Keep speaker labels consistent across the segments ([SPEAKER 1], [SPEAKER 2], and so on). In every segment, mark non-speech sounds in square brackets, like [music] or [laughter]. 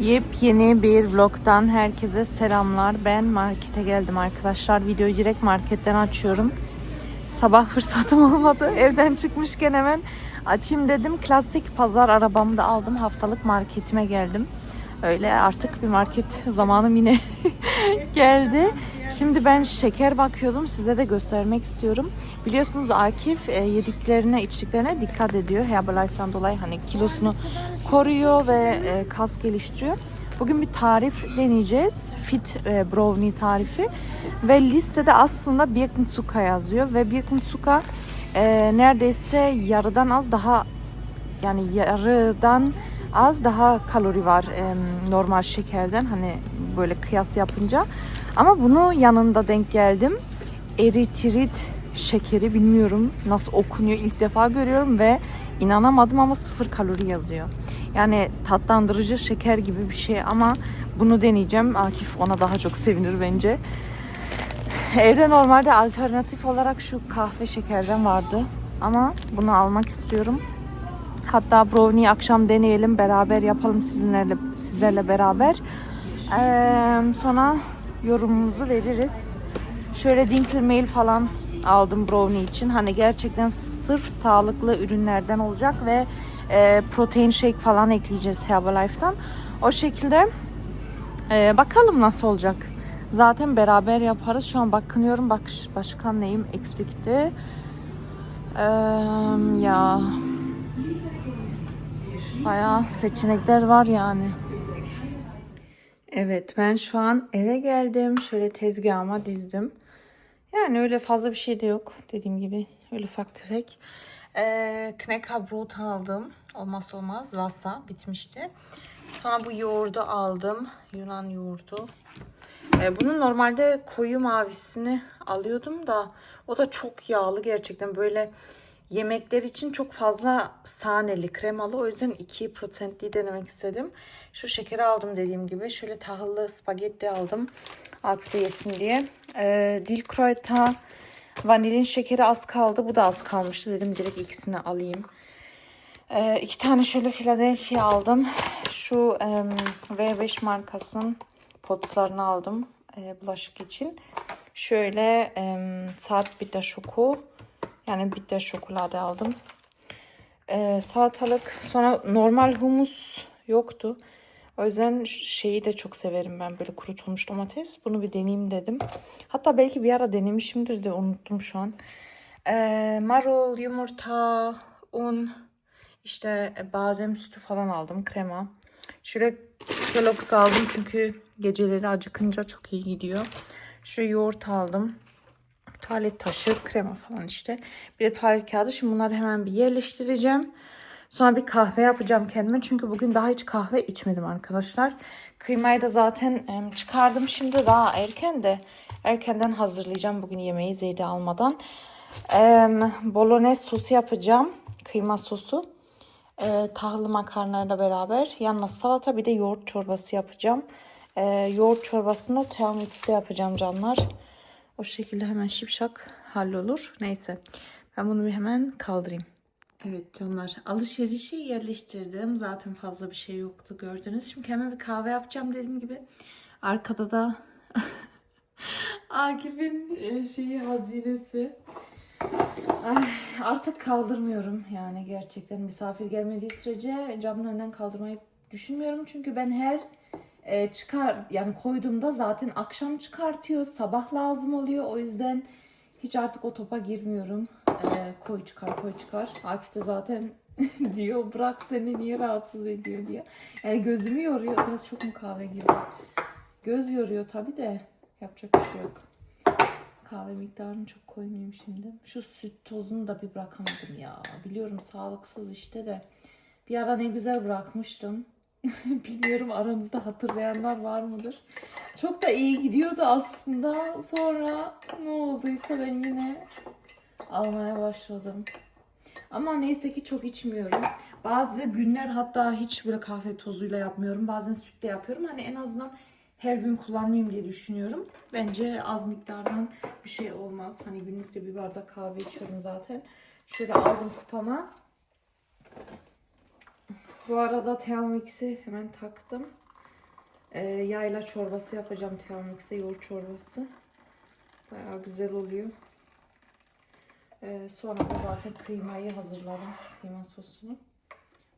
[SPEAKER 1] Yepyeni bir vlogdan herkese selamlar. Ben markete geldim arkadaşlar. Videoyu direkt marketten açıyorum. Sabah [laughs] fırsatım olmadı. Evden çıkmışken hemen açayım dedim. Klasik pazar arabamı da aldım. Haftalık marketime geldim. Öyle artık bir market zamanım yine [laughs] geldi. Şimdi ben şeker bakıyordum. Size de göstermek istiyorum. Biliyorsunuz Akif e, yediklerine, içtiklerine dikkat ediyor. Herbalife'den dolayı hani kilosunu koruyor ve e, kas geliştiriyor. Bugün bir tarif deneyeceğiz. Fit e, brownie tarifi. Ve listede aslında Birkenzuka yazıyor. Ve Birkenzuka e, neredeyse yarıdan az daha yani yarıdan az daha kalori var e, normal şekerden hani böyle kıyas yapınca. Ama bunu yanında denk geldim. Eritrit şekeri bilmiyorum nasıl okunuyor ilk defa görüyorum ve inanamadım ama sıfır kalori yazıyor. Yani tatlandırıcı şeker gibi bir şey ama bunu deneyeceğim. Akif ona daha çok sevinir bence. Evde normalde alternatif olarak şu kahve şekerden vardı. Ama bunu almak istiyorum. Hatta brownie akşam deneyelim beraber yapalım sizinlerle sizlerle beraber. Ee, sonra yorumumuzu veririz. Şöyle Dinkle Mail falan aldım brownie için. Hani gerçekten sırf sağlıklı ürünlerden olacak ve e, protein shake falan ekleyeceğiz Herbalife'dan. O şekilde e, bakalım nasıl olacak. Zaten beraber yaparız. Şu an bakınıyorum bak başka neyim eksikti. Ee, ya bayağı seçenekler var yani. Evet ben şu an eve geldim. Şöyle tezgahıma dizdim. Yani öyle fazla bir şey de yok. Dediğim gibi öyle ufak tefek. Ee, Knäckebrot aldım. Olmazsa olmaz. Vasa bitmişti. Sonra bu yoğurdu aldım. Yunan yoğurdu. Ee, bunun normalde koyu mavisini alıyordum da o da çok yağlı gerçekten böyle yemekler için çok fazla saneli kremalı o yüzden 2% denemek istedim. Şu şekeri aldım dediğim gibi. Şöyle tahıllı spagetti aldım. Akif'te yesin diye. Ee, dil kroita vanilin şekeri az kaldı. Bu da az kalmıştı. Dedim direkt ikisini alayım. Ee, iki tane şöyle Philadelphia aldım. Şu em, V5 markasının potlarını aldım e, bulaşık için. Şöyle em, saat bitter şoku yani bitter şokolade aldım. Ee, salatalık sonra normal humus yoktu. O yüzden şeyi de çok severim ben böyle kurutulmuş domates. Bunu bir deneyeyim dedim. Hatta belki bir ara denemişimdir de unuttum şu an. Ee, marul, yumurta, un, işte badem sütü falan aldım krema. Şöyle Kellogg's aldım çünkü geceleri acıkınca çok iyi gidiyor. Şu yoğurt aldım. Tuvalet taşı, krema falan işte. Bir de tuvalet kağıdı. Şimdi bunları hemen bir yerleştireceğim. Sonra bir kahve yapacağım kendime. Çünkü bugün daha hiç kahve içmedim arkadaşlar. Kıymayı da zaten çıkardım şimdi daha erken de. Erkenden hazırlayacağım bugün yemeği Zeydi almadan. Bolognese sosu yapacağım. Kıyma sosu. E, tahıllı makarnayla beraber. Yanına salata bir de yoğurt çorbası yapacağım. E, yoğurt çorbasını da Thermix'te yapacağım canlar. O şekilde hemen şipşak hallolur. Neyse ben bunu bir hemen kaldırayım. Evet canlar alışverişi yerleştirdim. Zaten fazla bir şey yoktu gördünüz. Şimdi hemen bir kahve yapacağım dediğim gibi. Arkada da [laughs] Akif'in e, şeyi hazinesi. Ay, artık kaldırmıyorum yani gerçekten misafir gelmediği sürece camın önünden kaldırmayı düşünmüyorum. Çünkü ben her e, çıkar yani koyduğumda zaten akşam çıkartıyor, sabah lazım oluyor. O yüzden hiç artık o topa girmiyorum. E, koy çıkar, koy çıkar. Akif de zaten [laughs] diyor bırak seni niye rahatsız ediyor diye. Yani gözümü yoruyor. Biraz çok mu kahve gibi? Göz yoruyor tabi de yapacak bir şey yok. Kahve miktarını çok koymayayım şimdi. Şu süt tozunu da bir bırakamadım ya. Biliyorum sağlıksız işte de. Bir ara ne güzel bırakmıştım. [laughs] Bilmiyorum aranızda hatırlayanlar var mıdır? Çok da iyi gidiyordu aslında. Sonra ne olduysa ben yine almaya başladım. Ama neyse ki çok içmiyorum. Bazı günler hatta hiç böyle kahve tozuyla yapmıyorum. Bazen sütle yapıyorum. Hani en azından her gün kullanmayayım diye düşünüyorum. Bence az miktardan bir şey olmaz. Hani günlükte bir bardak kahve içiyorum zaten. Şöyle aldım kupama. Bu arada Thermomix'i hemen taktım. Ee, yayla çorbası yapacağım Thermomix'e yoğurt çorbası. Bayağı güzel oluyor. Ee, sonra da zaten kıymayı hazırladım. Kıyma sosunu.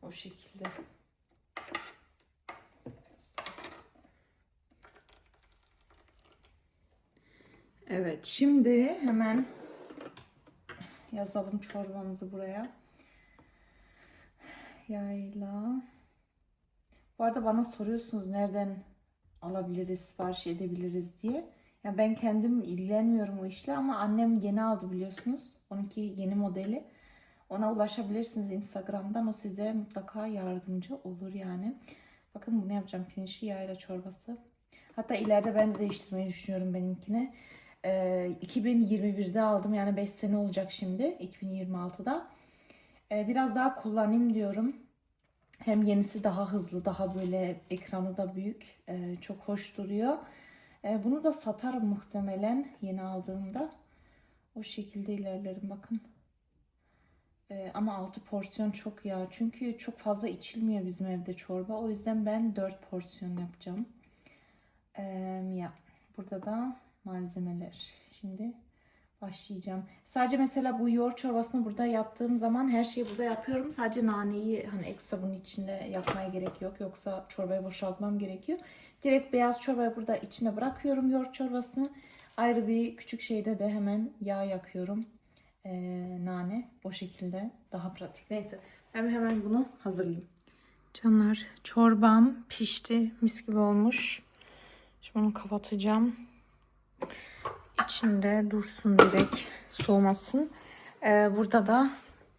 [SPEAKER 1] O şekilde. Evet şimdi hemen yazalım çorbamızı buraya. Yayla. Bu arada bana soruyorsunuz nereden alabiliriz, sipariş edebiliriz diye. Ya ben kendim ilgilenmiyorum o işle ama annem yeni aldı biliyorsunuz. Onunki yeni modeli. Ona ulaşabilirsiniz Instagram'dan. O size mutlaka yardımcı olur yani. Bakın bunu yapacağım. Pirinçli yayla çorbası. Hatta ileride ben de değiştirmeyi düşünüyorum benimkini. Ee, 2021'de aldım. Yani 5 sene olacak şimdi. 2026'da. Ee, biraz daha kullanayım diyorum. Hem yenisi daha hızlı, daha böyle ekranı da büyük. Ee, çok hoş duruyor. Ee, bunu da satarım muhtemelen yeni aldığımda. O şekilde ilerlerim bakın. Ama 6 porsiyon çok ya. Çünkü çok fazla içilmiyor bizim evde çorba. O yüzden ben 4 porsiyon yapacağım. Ya burada da malzemeler. Şimdi başlayacağım. Sadece mesela bu yoğurt çorbasını burada yaptığım zaman her şeyi burada yapıyorum. Sadece naneyi hani ekstra bunun içinde yapmaya gerek yok. Yoksa çorbayı boşaltmam gerekiyor. Direkt beyaz çorbayı burada içine bırakıyorum yoğurt çorbasını. Ayrı bir küçük şeyde de hemen yağ yakıyorum. Ee, nane o şekilde daha pratik. Neyse ben hemen bunu hazırlayayım. Canlar çorbam pişti. Mis gibi olmuş. Şimdi onu kapatacağım. İçinde dursun direkt soğumasın. Ee, burada da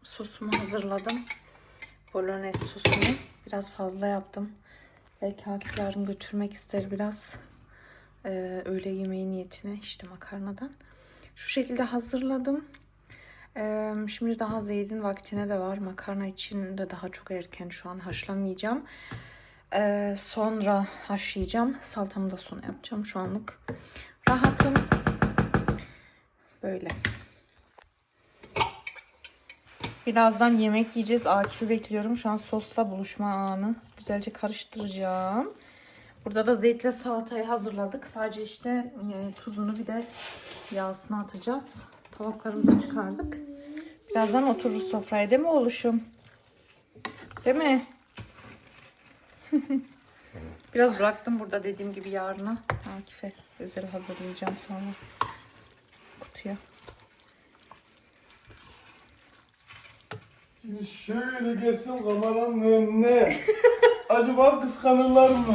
[SPEAKER 1] sosumu hazırladım. Bolognese sosunu. Biraz fazla yaptım. Belki Akif yarın götürmek ister biraz. Ee, öğle yemeği niyetine işte makarnadan. Şu şekilde hazırladım. Ee, şimdi daha zeytin vaktine de var. Makarna için de daha çok erken şu an haşlamayacağım. Ee, sonra haşlayacağım. Salatamı da sonra yapacağım. Şu anlık rahatım. Böyle. Birazdan yemek yiyeceğiz. Akif'i bekliyorum. Şu an sosla buluşma anı. Güzelce karıştıracağım. Burada da zeytle salatayı hazırladık. Sadece işte e, tuzunu bir de yağsını atacağız. Tavuklarımızı çıkardık. Birazdan otururuz sofraya değil mi oğluşum? Değil mi? [laughs] Biraz bıraktım burada dediğim gibi yarına. Akif'e özel hazırlayacağım sonra kutuya.
[SPEAKER 2] Şimdi şöyle geçsin kameranın önüne. [laughs] Acaba kıskanırlar mı?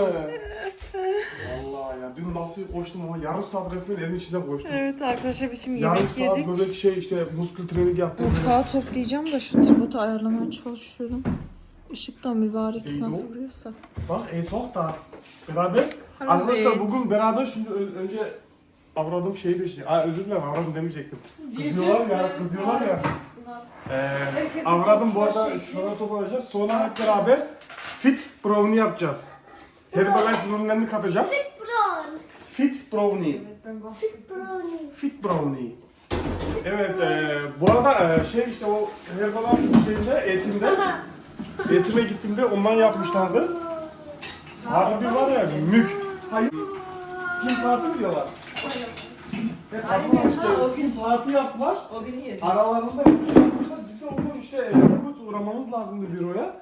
[SPEAKER 2] Vallahi ya dün nasıl koştum ama yarım saat resmen evin içinde koştum.
[SPEAKER 1] Evet arkadaşlar biz şimdi
[SPEAKER 2] yarım
[SPEAKER 1] yemek
[SPEAKER 2] saat
[SPEAKER 1] yedik.
[SPEAKER 2] böyle şey işte muskul training yaptım.
[SPEAKER 1] Mutfağı toplayacağım da şu tripodu ayarlamaya çalışıyorum. Işık da mübarek
[SPEAKER 2] İyi,
[SPEAKER 1] nasıl
[SPEAKER 2] bu.
[SPEAKER 1] vuruyorsa.
[SPEAKER 2] Bak Esok da beraber. Arkadaşlar bugün beraber şimdi ö- önce avradım şeyi şey. Aa, özür dilerim avradım demeyecektim. Kızıyorlar ya kızıyorlar ya. Ee, avradım bu arada şuna toparlayacağız. Sonra hep beraber fit brownie yapacağız. Herbalife ürünlerini katacağım.
[SPEAKER 3] Brown.
[SPEAKER 2] Fit brownie.
[SPEAKER 3] Brownie.
[SPEAKER 2] Fit brownie. Evet, e, bu arada e, şey işte o Herbalife şeyinde eğitimde eğitime gittiğimde ondan yapmışlardı. Harbi var ya mük. Hayır. Skin party diyorlar. Ve kadınlar işte skin party yaptılar.
[SPEAKER 1] O gün iyi.
[SPEAKER 2] Aralarında bir şey yapmışlar. Biz de onu işte e, kut uğramamız lazımdı büroya.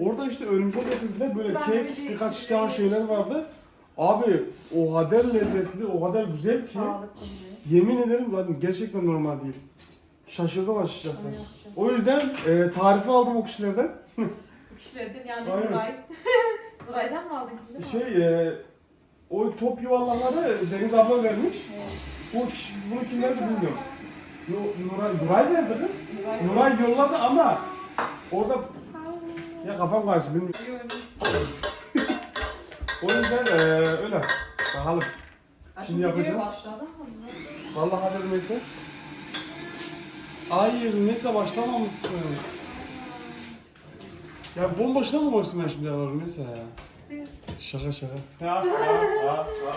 [SPEAKER 2] Orada işte önümüze getirdiler böyle kek, birkaç işte daha şeyler vardı. Abi o kadar lezzetli, o kadar güzel ki. Yemin ederim lan gerçekten normal değil. Şaşırdım açıkçası. O yüzden e, tarifi aldım o kişilerden.
[SPEAKER 1] Kişilerden yani
[SPEAKER 2] Aynen.
[SPEAKER 1] Nuray. Nuray'dan [laughs] mı aldın?
[SPEAKER 2] Şey, e, o top yuvarlakları Deniz abla vermiş. O kişi, bunu kim verdi bilmiyorum. Nu- Nuray, Nuray verdi kız. Nuray yolladı ama orada ya kafam karşı bilmiyorum. [laughs] O yüzden e, öyle. Bakalım. Şimdi yapacağız. Vallahi hadi Rümeysa. Hayır Rümeysa başlamamışsın. Ya bomboşuna mı koştum ben şimdi ya Rümeysa ya? Şaka şaka. Ha ha ha ha.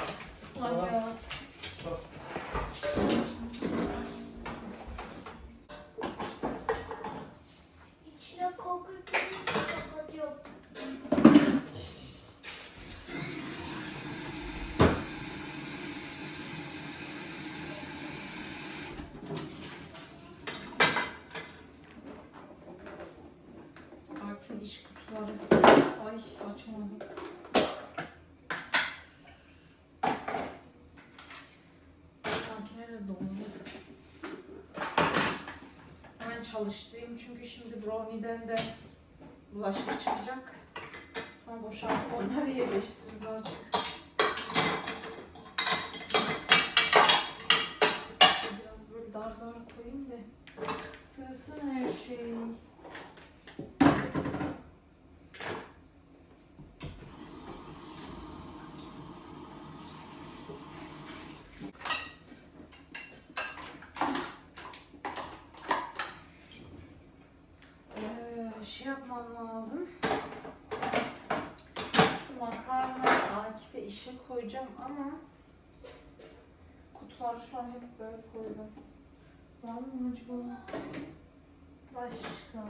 [SPEAKER 2] Alo.
[SPEAKER 3] İçine koku
[SPEAKER 1] kapatıyor. Harfin iş kutuları. Ay açamadım. Çalıştırayım çünkü şimdi brownie'den de bulaşık çıkacak. Sonra boşaltıp onları yerleştiririz artık. Biraz böyle dar dar koyayım da sığsın her şey. Ee, şey yapmam lazım. Şu makarna Akif'e işe koyacağım ama kutular şu an hep böyle koydum. Var mı acaba? Başka?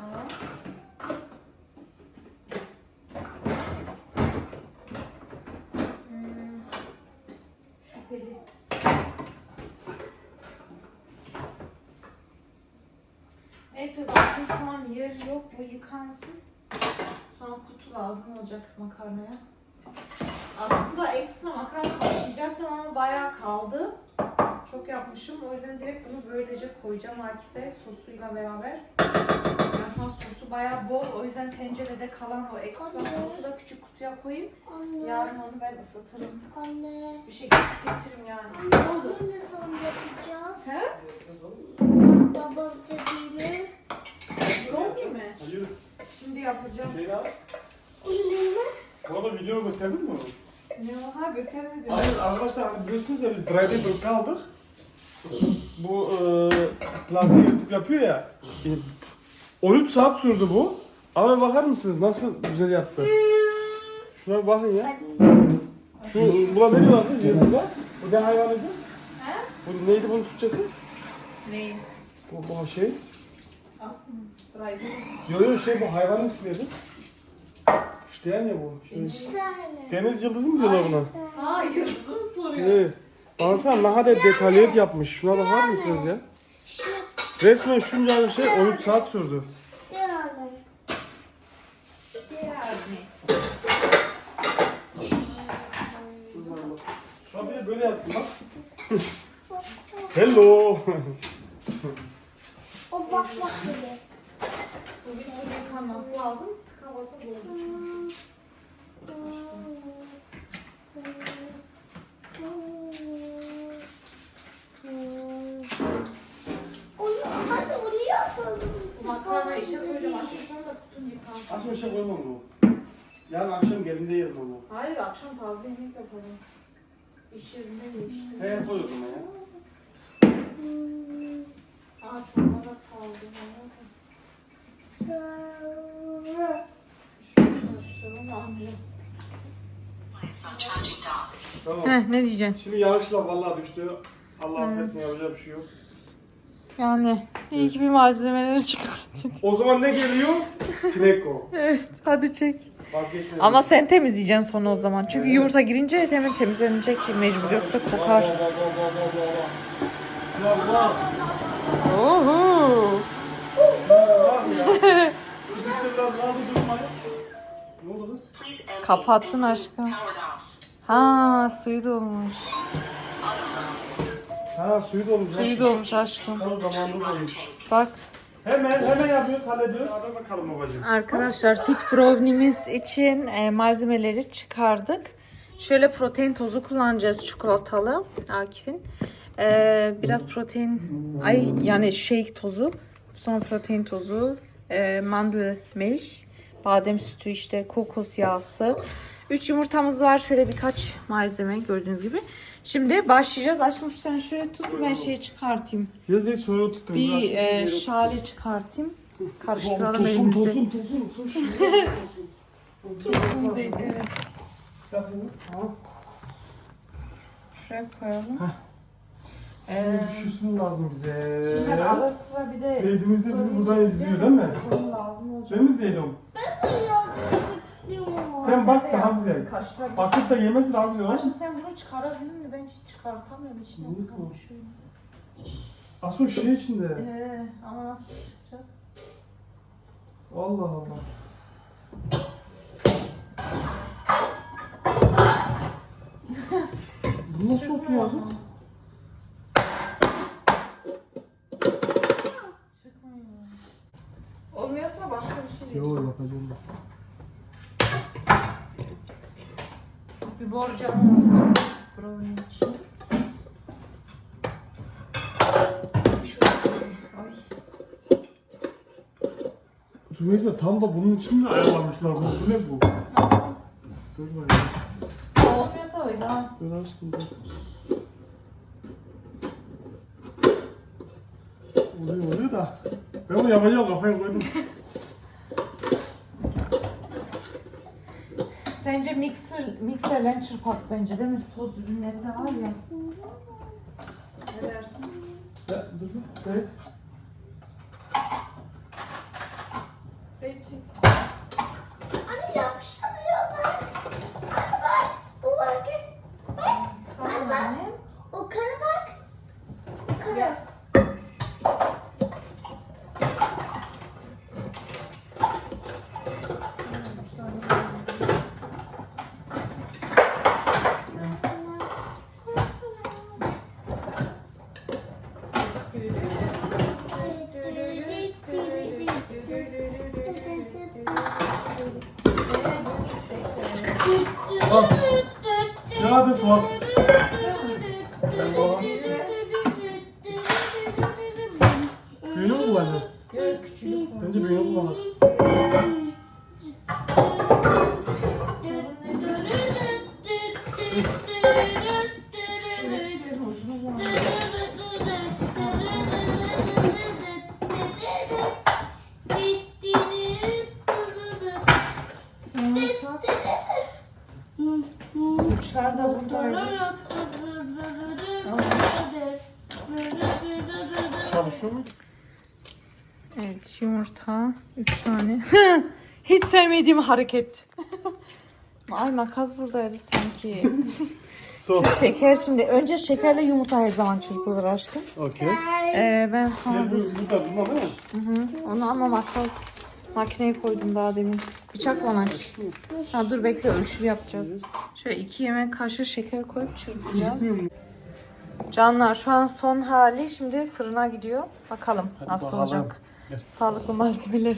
[SPEAKER 1] Hmm, şüpheli. Neyse zaten şu an yer yok. Bu yıkansın. Sonra kutu lazım olacak makarnaya. Aslında ekstra makarna taşıyacaktım ama bayağı kaldı. Çok yapmışım. O yüzden direkt bunu böylece koyacağım Akif'e sosuyla beraber. Yani şu an sosu bayağı bol. O yüzden tencerede kalan o ekstra
[SPEAKER 3] Anne.
[SPEAKER 1] sosu da küçük kutuya koyayım.
[SPEAKER 3] Anne.
[SPEAKER 1] Yarın onu ben ısıtırım.
[SPEAKER 3] Anne.
[SPEAKER 1] Bir şekilde tüketirim yani.
[SPEAKER 3] Anne. Bunu ne zaman yapacağız?
[SPEAKER 1] He?
[SPEAKER 3] Babam dediğini.
[SPEAKER 1] Brownie mi?
[SPEAKER 2] Hayır.
[SPEAKER 1] Şimdi yapacağız.
[SPEAKER 2] Leyla. Bu arada video gösterdin mi onu?
[SPEAKER 1] Ne o? Ha göstermedim.
[SPEAKER 2] Hayır arkadaşlar hani biliyorsunuz ya biz dry day aldık. Bu e, plastiği yırtıp yapıyor ya. E, 13 saat sürdü bu. Ama bakar mısınız nasıl güzel yaptı. Şuna bir bakın ya. Şu buna ne diyorlar kız yırtıkla? Bu ne hayvanıydı?
[SPEAKER 1] He?
[SPEAKER 2] Bu neydi bunun Türkçesi?
[SPEAKER 1] Neyi?
[SPEAKER 2] Bu, bu şey. Yo yo şey bu hayvanın ismi neydi? İşte yani ya bu. Şey. Deniz yıldızı mı diyorlar buna?
[SPEAKER 1] Ha yıldızı mı soruyor?
[SPEAKER 2] Evet. Baksana ne kadar detalyet yapmış. Şuna bakar mısınız ya? Resmen şunca şey 13 saat sürdü.
[SPEAKER 3] Yani.
[SPEAKER 1] Yani.
[SPEAKER 2] Şu an bir de böyle yaptım bak. [laughs] Hello. [laughs]
[SPEAKER 3] Bak böyle.
[SPEAKER 1] Bu bir türlü yıkanması lazım. Tıkavası doldu çünkü.
[SPEAKER 3] Onu, hadi onu yapalım.
[SPEAKER 1] Makarna işe koyacağım. Sonra da kutun yıkansın.
[SPEAKER 2] Akşam şey koymam onu. Yarın akşam geldiğinde yerim onu.
[SPEAKER 1] Hayır akşam taze yemek yapalım. İş yerinde ye işte.
[SPEAKER 2] He koy o zaman ya.
[SPEAKER 1] Aa kaldı.
[SPEAKER 2] Tamam.
[SPEAKER 1] Heh, ne diyeceksin?
[SPEAKER 2] Şimdi yarışla vallahi düştü. Allah affetsin yapacak bir şey yok.
[SPEAKER 1] Yani iyi ki bir malzemeleri çıkarttın.
[SPEAKER 2] O zaman ne geliyor? [laughs] Tineko.
[SPEAKER 1] Evet hadi çek.
[SPEAKER 2] Vazgeçmedim.
[SPEAKER 1] Ama sen temizleyeceksin sonra o zaman. Çünkü yumurta girince hemen temizlenecek mecbur yoksa kokar.
[SPEAKER 2] Bak bak bak. Bak bak.
[SPEAKER 1] Oho. Kapattın aşkım. Ha suyu dolmuş.
[SPEAKER 2] Ha suyu dolmuş.
[SPEAKER 1] Suyu dolmuş aşkım.
[SPEAKER 2] Tam zamanında dolmuş.
[SPEAKER 1] Bak
[SPEAKER 2] Hemen hemen yapıyoruz, hallediyoruz. Hadi bakalım babacığım.
[SPEAKER 1] arkadaşlar fit brownie'miz için e, malzemeleri çıkardık. Şöyle protein tozu kullanacağız çikolatalı Akif'in. E, biraz protein ay yani shake tozu. Sonra protein tozu, e, mandel milk, badem sütü işte kokos yağısı. 3 yumurtamız var. Şöyle birkaç malzeme gördüğünüz gibi. Şimdi başlayacağız. Aşkım sen şöyle tut ben şeyi çıkartayım.
[SPEAKER 2] Yazıyı soru tuttum.
[SPEAKER 1] Bir e, şale çıkartayım. Karıştıralım elimizde.
[SPEAKER 2] tosun, tosun, tosun, tosun. [laughs]
[SPEAKER 1] Tosun zeydi evet. Şuraya koyalım. Ee,
[SPEAKER 2] Üşüsün lazım bize.
[SPEAKER 1] Şimdi ara sıra bir de...
[SPEAKER 2] Seyidimiz de bizi buradan izliyor değil mi?
[SPEAKER 1] Sorun lazım olacak.
[SPEAKER 2] Değil mi Zeydo'm? Ben bunu yazmak istiyorum. Sen bak daha güzel.
[SPEAKER 1] Kaşlar
[SPEAKER 2] Bakıp da yemez daha güzel olur.
[SPEAKER 1] Sen bunu çıkarabildin mi? Ben hiç çıkartamıyorum. İçine Ne
[SPEAKER 2] bu? bakamıyorum. Şey içinde.
[SPEAKER 1] Ee, ama nasıl çıkacak?
[SPEAKER 2] Allah Allah. Bu nasıl
[SPEAKER 1] otu ya? Bir borcam alacağım. Brownie. Ay.
[SPEAKER 2] Rümeysa tam da bunun için mi ayarlamışlar bunu? Bu ne bu?
[SPEAKER 1] Nasıl?
[SPEAKER 2] Dur bakayım.
[SPEAKER 1] Olmuyorsa öyle ha.
[SPEAKER 2] Dur aşkım dur. Oluyor oluyor da. Ben onu yapacağım kafaya koydum.
[SPEAKER 1] Sence mikser, mikserle çırpak bence değil mi? Toz ürünleri de var ya. Ne dersin?
[SPEAKER 2] Ya dur. Evet.
[SPEAKER 1] Da buradaydı.
[SPEAKER 2] Çalışıyor mu?
[SPEAKER 1] Evet yumurta. Üç tane. [laughs] Hiç sevmediğim hareket. [laughs] Ay makas buradaydı sanki. [laughs]
[SPEAKER 2] So.
[SPEAKER 1] Şeker şimdi. Önce şekerle yumurta her zaman çırpılır aşkım.
[SPEAKER 2] Okey.
[SPEAKER 1] Ee, ben sana
[SPEAKER 2] bu?
[SPEAKER 1] da
[SPEAKER 2] Bu da bunlar değil mi?
[SPEAKER 1] Hı, onu ama makas makineye koydum daha demin. Bıçakla aç. Ha, dur bekle ölçülü yapacağız. Şöyle iki yemek kaşığı şeker koyup çırpacağız. Canlar şu an son hali şimdi fırına gidiyor. Bakalım
[SPEAKER 2] Hadi
[SPEAKER 1] nasıl
[SPEAKER 2] bakalım.
[SPEAKER 1] olacak.
[SPEAKER 2] Gel.
[SPEAKER 1] Sağlıklı malzemeler.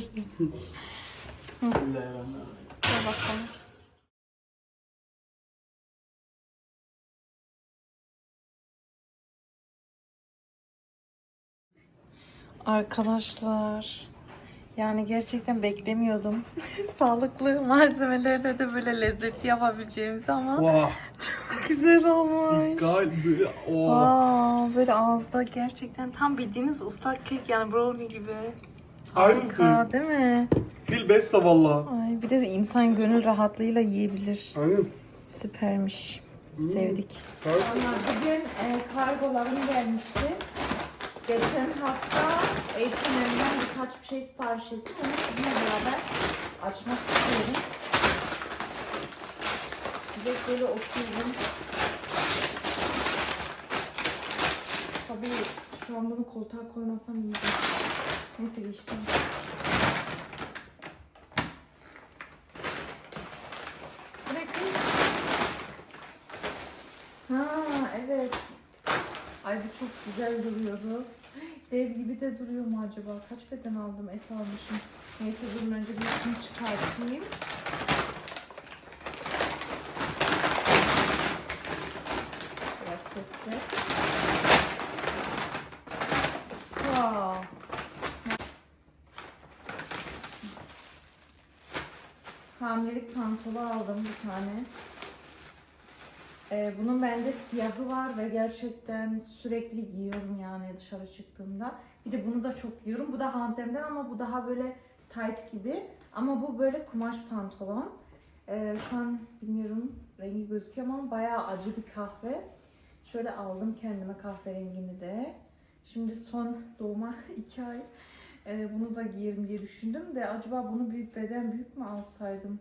[SPEAKER 2] Bismillahirrahmanirrahim. [laughs]
[SPEAKER 1] bakalım. Arkadaşlar yani gerçekten beklemiyordum. [laughs] Sağlıklı malzemelerle de böyle lezzetli yapabileceğimizi ama
[SPEAKER 2] Wow.
[SPEAKER 1] çok güzel olmuş.
[SPEAKER 2] Böyle. Oh.
[SPEAKER 1] Aa, böyle ağızda gerçekten tam bildiğiniz ıslak kek yani brownie gibi.
[SPEAKER 2] Aynısı.
[SPEAKER 1] Harika değil mi?
[SPEAKER 2] Fil besta valla.
[SPEAKER 1] Ay, bir de insan gönül rahatlığıyla yiyebilir.
[SPEAKER 2] Aynen.
[SPEAKER 1] Süpermiş. Sevdik.
[SPEAKER 2] Gayet.
[SPEAKER 1] Bugün e, kargolarım gelmişti. Geçen hafta H&M'den birkaç bir şey sipariş ettim. Onu sizinle beraber açmak istiyorum. Direkt böyle oturuyorum. Tabii şu an bunu koltuğa koymasam iyiydi. Neyse geçtim. Bırakın. Ha evet. Ay bu çok güzel duruyordu. Dev gibi de duruyor mu acaba? Kaç beden aldım? Es almışım. Neyse durun önce bir üstünü çıkartayım. Biraz sesli. Hamilelik pantolu aldım bir tane. Ee, bunun bende siyahı var ve gerçekten sürekli giyiyorum yani dışarı çıktığımda. Bir de bunu da çok giyiyorum. Bu da H&M'den ama bu daha böyle tight gibi. Ama bu böyle kumaş pantolon. Ee, şu an bilmiyorum rengi gözüküyor ama bayağı acı bir kahve. Şöyle aldım kendime kahverengini de. Şimdi son doğuma [laughs] iki ay e, bunu da giyerim diye düşündüm de acaba bunu büyük beden büyük mü alsaydım?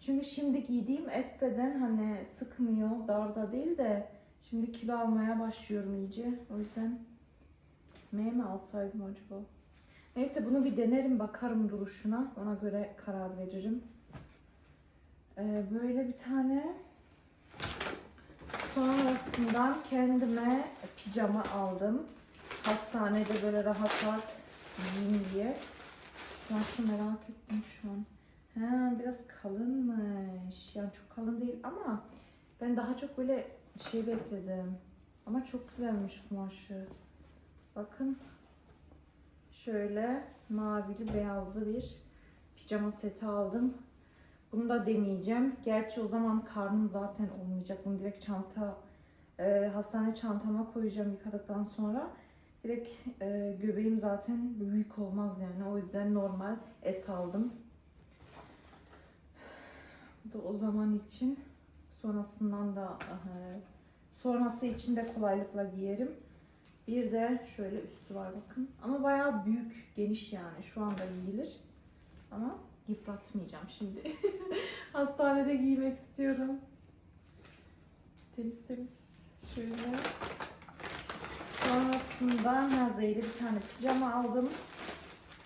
[SPEAKER 1] Çünkü şimdi giydiğim S beden hani sıkmıyor, darda değil de şimdi kilo almaya başlıyorum iyice. O yüzden M mi alsaydım acaba? Neyse bunu bir denerim, bakarım duruşuna. Ona göre karar veririm. Ee, böyle bir tane sonrasında kendime pijama aldım. Hastanede böyle rahat rahat giyeyim diye. Kumaşı merak ettim şu an. Ha, biraz kalınmış. Yani çok kalın değil ama ben daha çok böyle şey bekledim. Ama çok güzelmiş kumaşı. Bakın. Şöyle mavili beyazlı bir pijama seti aldım. Bunu da deneyeceğim. Gerçi o zaman karnım zaten olmayacak. Bunu direkt çanta, e, hastane çantama koyacağım yıkadıktan sonra. Direkt e, göbeğim zaten büyük olmaz yani. O yüzden normal S aldım. Bu da o zaman için. Sonrasından da e, sonrası için de kolaylıkla giyerim. Bir de şöyle üstü var bakın. Ama bayağı büyük, geniş yani. Şu anda giyilir. Ama yıpratmayacağım şimdi. [laughs] Hastanede giymek istiyorum. Temiz temiz. Şöyle. Sonrasında ha, Zeyd'e bir tane pijama aldım.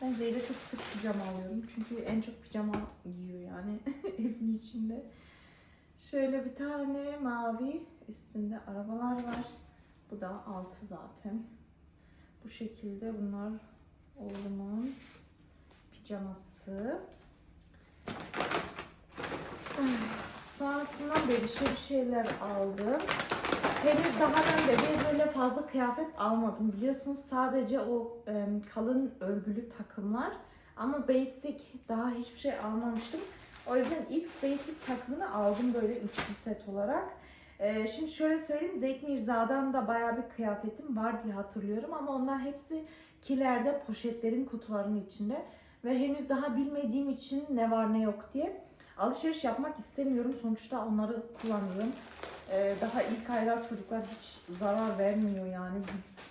[SPEAKER 1] Ben Zeyd'e çok sık pijama alıyorum. Çünkü en çok pijama giyiyor yani [laughs] evin içinde. Şöyle bir tane mavi üstünde arabalar var. Bu da altı zaten. Bu şekilde bunlar oğlumun pijaması. Sonrasında bebişe bir şeyler aldım. Henüz daha ben bebeğe böyle fazla kıyafet almadım biliyorsunuz. Sadece o e, kalın örgülü takımlar. Ama basic daha hiçbir şey almamıştım. O yüzden ilk basic takımını aldım böyle üçlü set olarak. E, şimdi şöyle söyleyeyim Zeyt Mirza'dan da bayağı bir kıyafetim var diye hatırlıyorum. Ama onlar hepsi kilerde poşetlerin kutularının içinde. Ve henüz daha bilmediğim için ne var ne yok diye alışveriş yapmak istemiyorum. Sonuçta onları kullanıyorum. Ee, daha ilk aylar çocuklar hiç zarar vermiyor yani.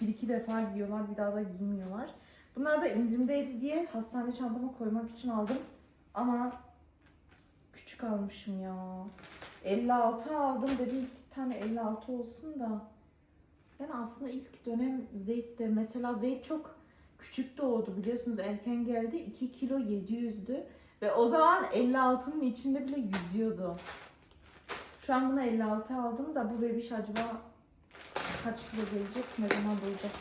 [SPEAKER 1] Bir iki defa giyiyorlar bir daha da giymiyorlar. Bunlar da indirimdeydi diye hastane çantama koymak için aldım. Ama küçük almışım ya. 56 aldım dedim iki tane 56 olsun da. Yani aslında ilk dönem Zeyt'te mesela Zeyt çok küçük doğdu biliyorsunuz erken geldi 2 kilo 700'dü. Ve o zaman 56'nın içinde bile yüzüyordu. Şu an buna 56 aldım da bu bebiş acaba kaç kilo gelecek ne zaman doğacak?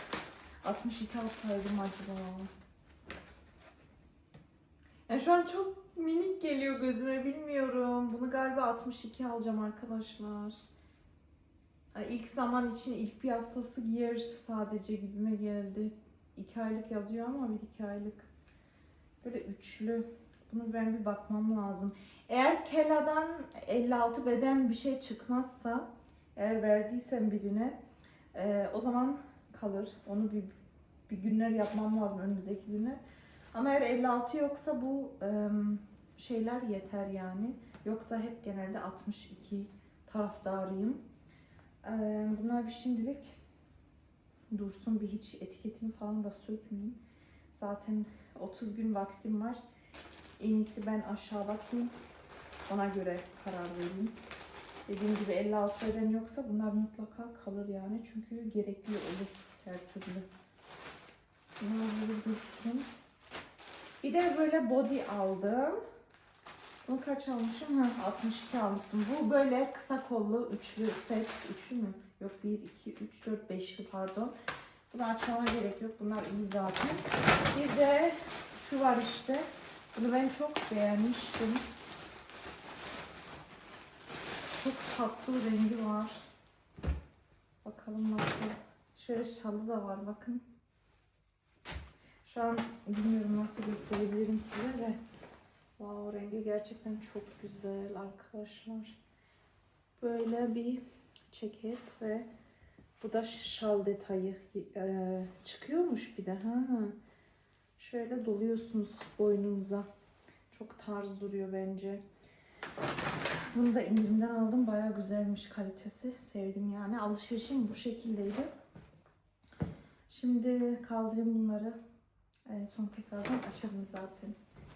[SPEAKER 1] 62 alsaydım acaba. Yani şu an çok minik geliyor gözüme bilmiyorum. Bunu galiba 62 alacağım arkadaşlar. İlk zaman için ilk bir haftası giyer sadece gibime geldi. 2 aylık yazıyor ama bir iki aylık. Böyle üçlü. Bunu ben bir bakmam lazım. Eğer Kela'dan 56 beden bir şey çıkmazsa, eğer verdiysem birine, e, o zaman kalır. Onu bir, bir günler yapmam lazım önümüzdeki günler. Ama eğer 56 yoksa bu şeyler yeter yani. Yoksa hep genelde 62 taraftarıyım. Bunlar bir şimdilik dursun bir hiç etiketini falan da sökmeyeyim. Zaten 30 gün vaktim var. En iyisi ben aşağı bakayım. Ona göre karar vereyim. Dediğim gibi 56 beden yoksa bunlar mutlaka kalır yani. Çünkü gerekli olur her türlü. Bunlar böyle dursun. Bir de böyle body aldım. Bunu kaç almışım? Ha, 62 almışım. Bu böyle kısa kollu üçlü set. Üçlü mü? Yok 1, 2, 3, 4, 5'li pardon. Bunu açmama gerek yok. Bunlar iyi zaten. Bir de şu var işte. Bunu ben çok beğenmiştim. Çok tatlı rengi var. Bakalım nasıl. Şöyle şalı da var bakın. Şu an bilmiyorum nasıl gösterebilirim size de. Wow rengi gerçekten çok güzel arkadaşlar. Böyle bir ceket ve bu da şal detayı ee, çıkıyormuş bir de. Ha. Şöyle doluyorsunuz boynunuza. Çok tarz duruyor bence. Bunu da indirimden aldım. Baya güzelmiş kalitesi. Sevdim yani. Alışverişim bu şekildeydi. Şimdi kaldırayım bunları. En son tekrardan açalım zaten.